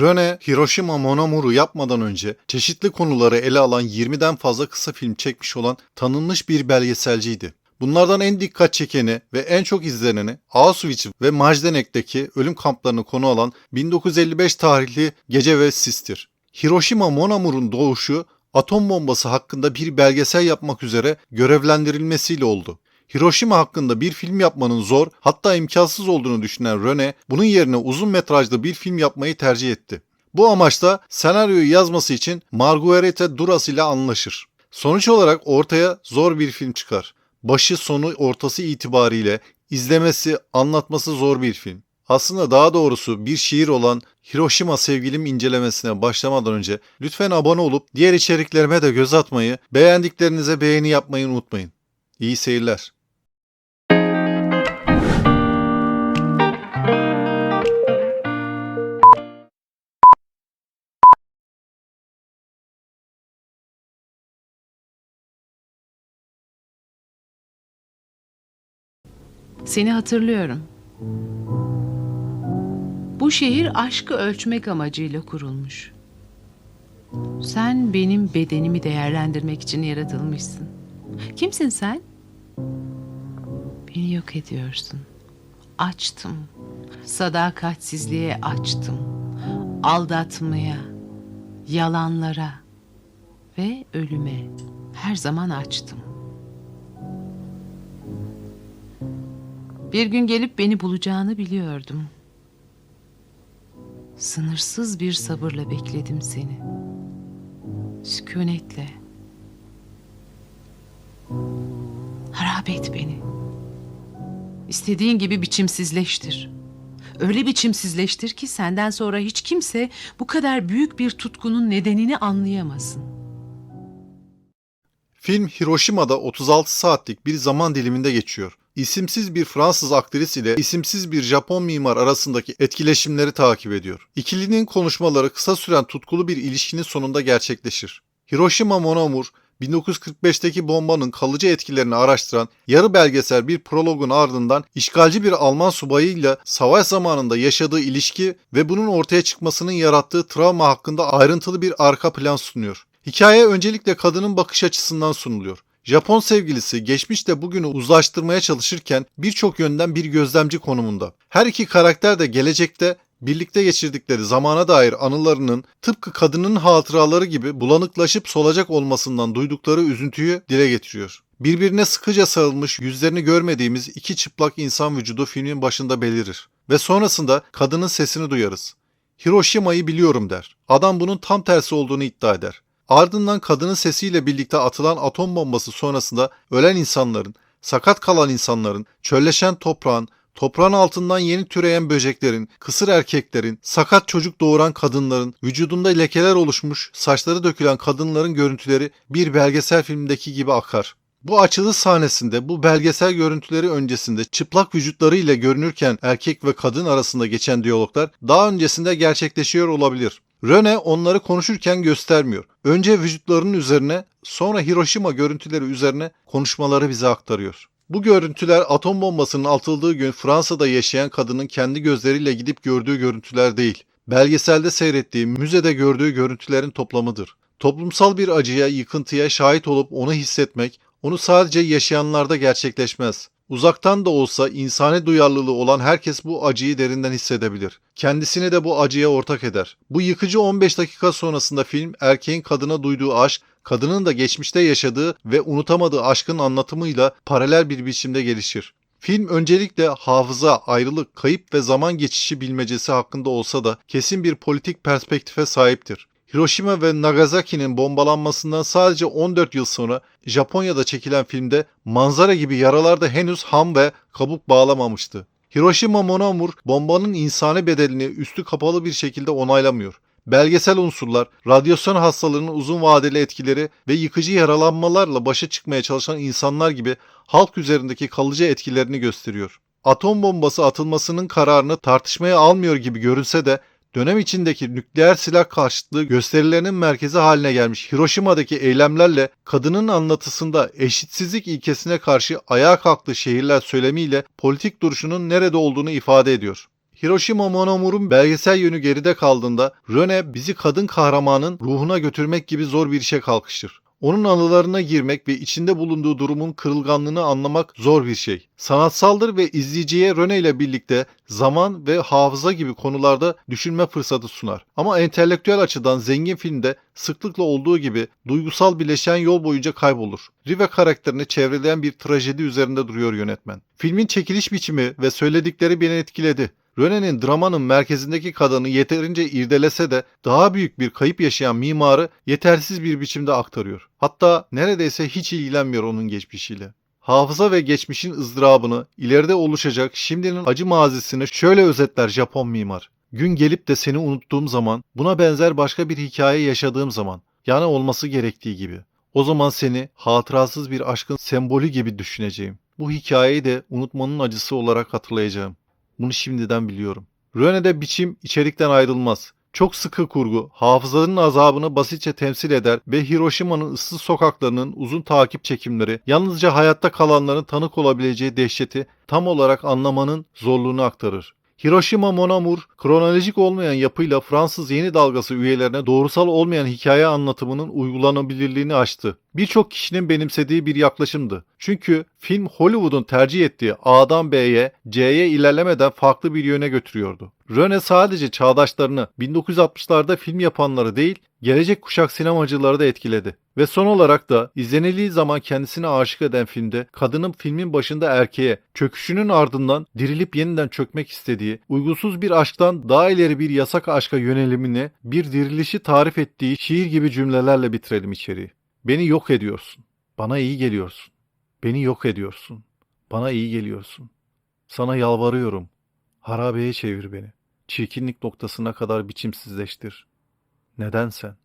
Röne, Hiroshima Mon Amour'u yapmadan önce çeşitli konuları ele alan 20'den fazla kısa film çekmiş olan tanınmış bir belgeselciydi. Bunlardan en dikkat çekeni ve en çok izleneni Auschwitz ve Majdanek'teki ölüm kamplarını konu alan 1955 tarihli Gece ve Sis'tir. Hiroshima Mon Amour'un doğuşu atom bombası hakkında bir belgesel yapmak üzere görevlendirilmesiyle oldu. Hiroşima hakkında bir film yapmanın zor hatta imkansız olduğunu düşünen Röne bunun yerine uzun metrajlı bir film yapmayı tercih etti. Bu amaçla senaryoyu yazması için Marguerite Duras ile anlaşır. Sonuç olarak ortaya zor bir film çıkar. Başı sonu ortası itibariyle izlemesi, anlatması zor bir film. Aslında daha doğrusu bir şiir olan Hiroşima sevgilim incelemesine başlamadan önce lütfen abone olup diğer içeriklerime de göz atmayı, beğendiklerinize beğeni yapmayı unutmayın. İyi seyirler. Seni hatırlıyorum. Bu şehir aşkı ölçmek amacıyla kurulmuş. Sen benim bedenimi değerlendirmek için yaratılmışsın. Kimsin sen? Beni yok ediyorsun. Açtım. Sadakatsizliğe açtım. Aldatmaya, yalanlara ve ölüme her zaman açtım. Bir gün gelip beni bulacağını biliyordum. Sınırsız bir sabırla bekledim seni. Sükunetle. Harap et beni. İstediğin gibi biçimsizleştir. Öyle biçimsizleştir ki senden sonra hiç kimse bu kadar büyük bir tutkunun nedenini anlayamasın. Film Hiroşima'da 36 saatlik bir zaman diliminde geçiyor. İsimsiz bir Fransız aktris ile isimsiz bir Japon mimar arasındaki etkileşimleri takip ediyor. İkilinin konuşmaları kısa süren tutkulu bir ilişkinin sonunda gerçekleşir. Hiroşima Mon Amour, 1945'teki bombanın kalıcı etkilerini araştıran yarı belgesel bir prologun ardından işgalci bir Alman subayıyla savaş zamanında yaşadığı ilişki ve bunun ortaya çıkmasının yarattığı travma hakkında ayrıntılı bir arka plan sunuyor. Hikaye öncelikle kadının bakış açısından sunuluyor. Japon sevgilisi geçmişte bugünü uzlaştırmaya çalışırken birçok yönden bir gözlemci konumunda. Her iki karakter de gelecekte birlikte geçirdikleri zamana dair anılarının tıpkı kadının hatıraları gibi bulanıklaşıp solacak olmasından duydukları üzüntüyü dile getiriyor. Birbirine sıkıca sarılmış yüzlerini görmediğimiz iki çıplak insan vücudu filmin başında belirir. Ve sonrasında kadının sesini duyarız. Hiroşima'yı biliyorum der. Adam bunun tam tersi olduğunu iddia eder. Ardından kadının sesiyle birlikte atılan atom bombası sonrasında ölen insanların, sakat kalan insanların, çölleşen toprağın, toprağın altından yeni türeyen böceklerin, kısır erkeklerin, sakat çocuk doğuran kadınların, vücudunda lekeler oluşmuş, saçları dökülen kadınların görüntüleri bir belgesel filmdeki gibi akar. Bu açılış sahnesinde bu belgesel görüntüleri öncesinde çıplak vücutlarıyla görünürken erkek ve kadın arasında geçen diyaloglar daha öncesinde gerçekleşiyor olabilir. Röne onları konuşurken göstermiyor. Önce vücutlarının üzerine sonra Hiroşima görüntüleri üzerine konuşmaları bize aktarıyor. Bu görüntüler atom bombasının atıldığı gün Fransa'da yaşayan kadının kendi gözleriyle gidip gördüğü görüntüler değil. Belgeselde seyrettiği, müzede gördüğü görüntülerin toplamıdır. Toplumsal bir acıya, yıkıntıya şahit olup onu hissetmek, onu sadece yaşayanlarda gerçekleşmez. Uzaktan da olsa insani duyarlılığı olan herkes bu acıyı derinden hissedebilir. Kendisini de bu acıya ortak eder. Bu yıkıcı 15 dakika sonrasında film erkeğin kadına duyduğu aşk, kadının da geçmişte yaşadığı ve unutamadığı aşkın anlatımıyla paralel bir biçimde gelişir. Film öncelikle hafıza, ayrılık, kayıp ve zaman geçişi bilmecesi hakkında olsa da kesin bir politik perspektife sahiptir. Hiroşima ve Nagasaki'nin bombalanmasından sadece 14 yıl sonra Japonya'da çekilen filmde manzara gibi yaralar da henüz ham ve kabuk bağlamamıştı. Hiroşima Mon Amour bombanın insani bedelini üstü kapalı bir şekilde onaylamıyor. Belgesel unsurlar, radyasyon hastalığının uzun vadeli etkileri ve yıkıcı yaralanmalarla başa çıkmaya çalışan insanlar gibi halk üzerindeki kalıcı etkilerini gösteriyor. Atom bombası atılmasının kararını tartışmaya almıyor gibi görünse de dönem içindeki nükleer silah karşıtlığı gösterilerinin merkezi haline gelmiş Hiroşima'daki eylemlerle kadının anlatısında eşitsizlik ilkesine karşı ayağa kalktığı şehirler söylemiyle politik duruşunun nerede olduğunu ifade ediyor. Hiroshima Mon Amour'un belgesel yönü geride kaldığında Röne bizi kadın kahramanın ruhuna götürmek gibi zor bir işe kalkışır. Onun anılarına girmek ve içinde bulunduğu durumun kırılganlığını anlamak zor bir şey. Sanatsaldır ve izleyiciye Röne ile birlikte zaman ve hafıza gibi konularda düşünme fırsatı sunar. Ama entelektüel açıdan zengin filmde sıklıkla olduğu gibi duygusal bileşen yol boyunca kaybolur. Rive karakterini çevreleyen bir trajedi üzerinde duruyor yönetmen. Filmin çekiliş biçimi ve söyledikleri beni etkiledi. Röne'nin dramanın merkezindeki kadını yeterince irdelese de daha büyük bir kayıp yaşayan mimarı yetersiz bir biçimde aktarıyor. Hatta neredeyse hiç ilgilenmiyor onun geçmişiyle. Hafıza ve geçmişin ızdırabını, ileride oluşacak şimdinin acı mazisini şöyle özetler Japon mimar. Gün gelip de seni unuttuğum zaman, buna benzer başka bir hikaye yaşadığım zaman, yani olması gerektiği gibi. O zaman seni hatırasız bir aşkın sembolü gibi düşüneceğim. Bu hikayeyi de unutmanın acısı olarak hatırlayacağım. Bunu şimdiden biliyorum. Röne'de biçim içerikten ayrılmaz. Çok sıkı kurgu, hafızanın azabını basitçe temsil eder ve Hiroşima'nın ıssız sokaklarının uzun takip çekimleri yalnızca hayatta kalanların tanık olabileceği dehşeti tam olarak anlamanın zorluğunu aktarır. Hiroshima Mon Amour, kronolojik olmayan yapıyla Fransız yeni dalgası üyelerine doğrusal olmayan hikaye anlatımının uygulanabilirliğini aştı. Birçok kişinin benimsediği bir yaklaşımdı. Çünkü film Hollywood'un tercih ettiği A'dan B'ye, C'ye ilerlemeden farklı bir yöne götürüyordu. Röne sadece çağdaşlarını 1960'larda film yapanları değil, gelecek kuşak sinemacıları da etkiledi. Ve son olarak da izlenildiği zaman kendisine aşık eden filmde kadının filmin başında erkeğe çöküşünün ardından dirilip yeniden çökmek istediği, uygunsuz bir aşktan daha ileri bir yasak aşka yönelimini bir dirilişi tarif ettiği şiir gibi cümlelerle bitirelim içeriği. Beni yok ediyorsun. Bana iyi geliyorsun. Beni yok ediyorsun. Bana iyi geliyorsun. Sana yalvarıyorum. Harabeye çevir beni. Çirkinlik noktasına kadar biçimsizleştir. Neden sen?